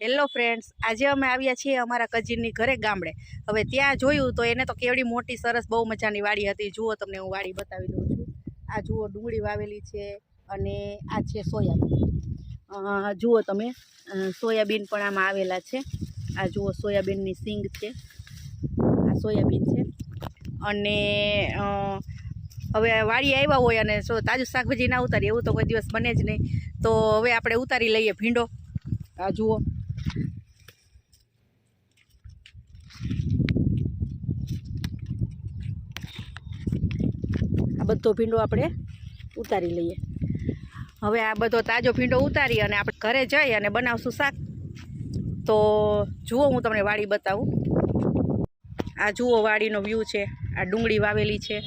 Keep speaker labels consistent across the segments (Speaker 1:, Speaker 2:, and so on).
Speaker 1: Hello friends આજે અમે આવ્યા છીએ અમારા કજીનની ઘરે ગામડે. હવે ત્યાં જોયું તો એને તો કેવડી મોટી સરસ બહુ મજાની વાડી હતી. જુઓ તમને હું વાડી બતાવી દઉં છું. આ જુઓ ડુંગળી વાવેલી છે અને આ છે સોયાબીન. જુઓ તમે સોયાબીન પણ આમાં આવેલા છે. આ જુઓ સોયાબીનની સિંગ છે. આ સોયાબીન છે. અને હવે વાડી આવ્યા હોય અને જો તાજું શાકભાજી ના ઉતારીએ, એવું તો કોઈ દિવસ બને જ નહીં. તો હવે આપણે ઉતારી લઈએ ભીંડો. આ જુઓ. આ બધો ભીંડો આપણે ઉતારી લઈએ. હવે આ બધો તાજો ભીંડો ઉતારી અને આપણે ઘરે જઈ અને બનાવશું શાક. તો જુઓ હું તમને વાડી બતાવું. આ જુઓ વાડીનો વ્યૂ છે, આ ડુંગળી વાવેલી છે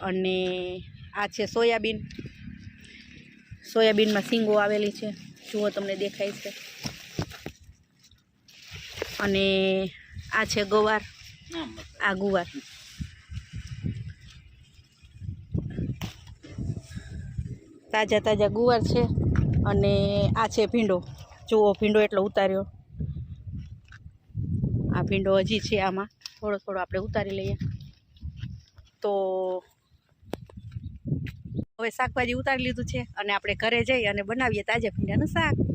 Speaker 1: અને આ છે સોયાબીન. સોયાબીનમાં સિંગો આવેલી છે. જુઓ તમને દેખાય છે. અને આ છે ગવાર. આ ગુવાર. તાજા તાજા ગુવાર છે અને આ છે ભીંડો. જુઓ ભીંડો એટલો ઉતાર્યો. આ ભીંડો હજી છે આમાં. થોડો થોડો આપણે ઉતારી લઈએ. તો હવે શાકભાજી ઉતારી લીધું છે અને આપણે ઘરે જઈ અને બનાવીએ તાજા ભીંડાનું શાક.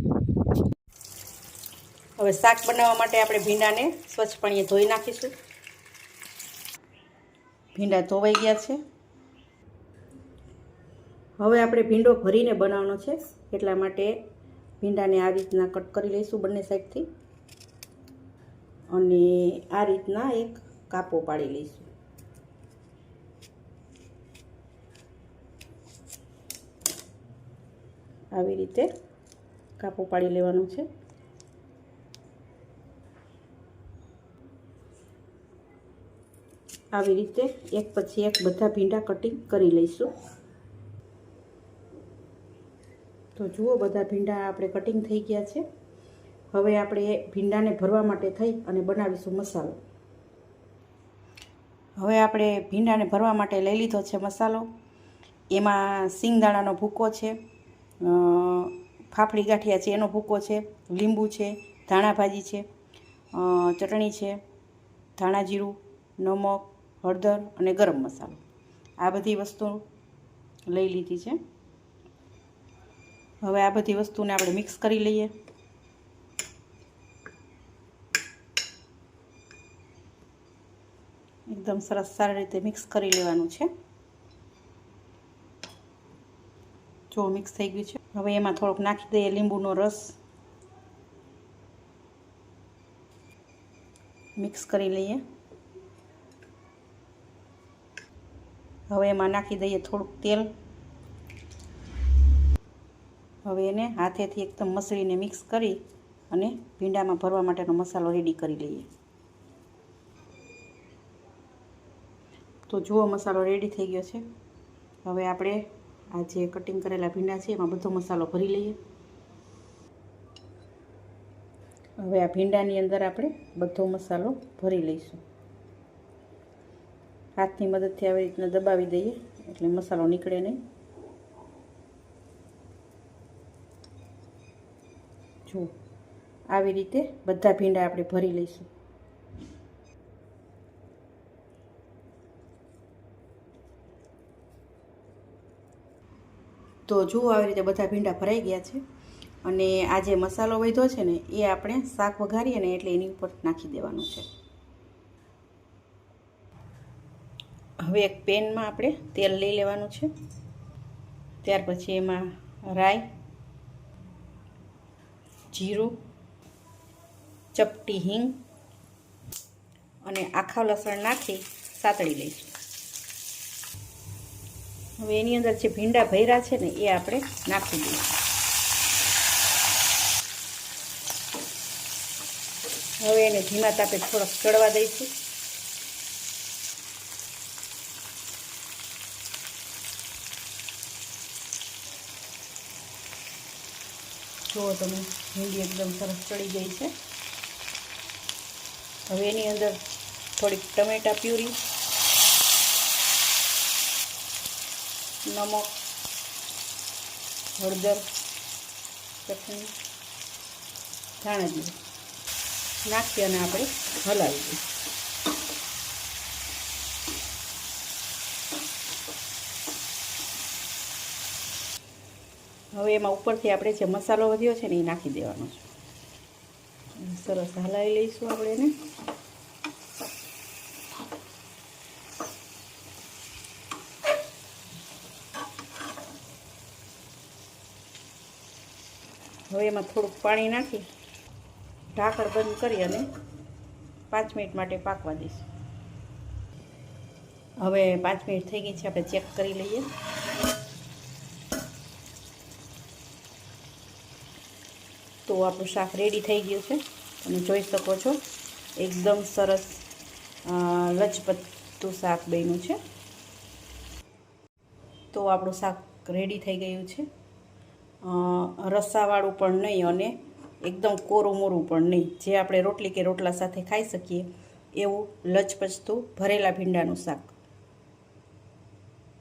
Speaker 1: હવે શાક બનાવવા માટે આપણે ભીંડાને સ્વચ્છ પાણીએ ધોઈ નાખીશું. ભીંડા ધોવાઈ ગયા છે. હવે આપણે ભીંડો ભરીને બનાવવાનો છે. એટલા માટે ભીંડાને આ રીતના કટ કરી લઈશું બંને સાઈડથી. અને આ રીતના એક કાપો પાડી લઈશું. આવી રીતે કાપો પાડી લેવાનું છે. આવી રીતે એક પછી એક બધા ભીંડા કટિંગ કરી લઈશું. તો જુઓ બધા ભીંડા આપણે કટિંગ થઈ ગયા છે. હવે આપણે ભીંડાને ભરવા માટે થઈ અને બનાવીશું મસાલો. હવે આપણે ભીંડાને ભરવા માટે લઈ લીધો છે મસાલો. એમાં સિંગદાણાનો ભૂકો છે ફાફડી ગાંઠિયા છે, એનો ભૂકો છે, લીંબુ છે, ધાણા ભાજી છે ચટણી છે, ધાણા જીરું, નમક હળદર અને ગરમ મસાલો. આ બધી વસ્તુ લઈ લીધી છે. હવે આ બધી વસ્તુને આપણે મિક્સ કરી લઈએ. એકદમ સરસ સારી રીતે મિક્સ કરી લેવાનું છે. જો મિક્સ થઈ ગયું છે. હવે એમાં થોડોક નાખી દઈએ લીંબુનો રસ. મિક્સ કરી લઈએ. હવે એમાં નાખી દઈએ થોડુંક તેલ. હવે એને હાથેથી એકદમ મસળીને મિક્સ કરી અને ભીંડામાં ભરવા માટેનો મસાલો રેડી કરી લઈએ. તો જુઓ મસાલો રેડી થઈ ગયો છે. હવે આપણે આ જે કટિંગ કરેલા ભીંડા છે એમાં બધો મસાલો ભરી લઈએ. હવે આ ભીંડાની અંદર આપણે બધો મસાલો ભરી લઈશું. હાથની મદદથી આવી રીતના દબાવી દઈએ, એટલે મસાલો નીકળે નહીં. જુઓ, આવી રીતે બધા ભીંડા આપણે ભરી લઈશું. તો જુઓ, આવી રીતે બધા ભીંડા ભરાઈ ગયા છે. અને આ જે મસાલો વધ્યો છે ને, એ આપણે શાક વઘારીએ ને એટલે એની ઉપર નાખી દેવાનું છે. હવે એક પેનમાં આપણે તેલ લઈ લેવાનું છે. ત્યાર પછી એમાં રાઈ, જીરું, ચપટી હિંગ અને આખા લસણ નાખી સાતળી લઈશું. હવે એની અંદર જે ભીંડા ભૈરા છે ને એ આપણે નાખી દઈશું. હવે એને ધીમા તાપે થોડોક ચડવા દઈશું. જુઓ તમે ભીંડી એકદમ સરસ ચડી ગઈ છે. હવે એની અંદર થોડીક ટમેટા પ્યુરી, નમક, હળદર, ચટણી, ધાણા જીરું નાખી અને આપણે હલાવી દઈએ હવે એમાં ઉપરથી આપણે જે મસાલો વધ્યો છે ને એ નાખી દેવાનો છે. સરસ હલાવી લઈશું આપણે એને. હવે એમાં થોડુંક પાણી નાખી, ઢાંકણ બંધ કરી અને પાંચ મિનિટ માટે પાકવા દઈશું. હવે પાંચ મિનિટ થઈ ગઈ છે, આપણે ચેક કરી લઈએ. તો આપણું શાક રેડી થઈ ગયું છે. તમે જોઈ શકો છો, એકદમ સરસ લચપતું શાક બન્યું છે. તો આપણું શાક રેડી થઈ ગયું છે. રસાવાળું પણ નહીં અને એકદમ કોરું મોરું પણ નહીં. જે આપણે રોટલી કે રોટલા સાથે ખાઈ શકીએ એવું લચપચતું ભરેલા ભીંડાનું શાક.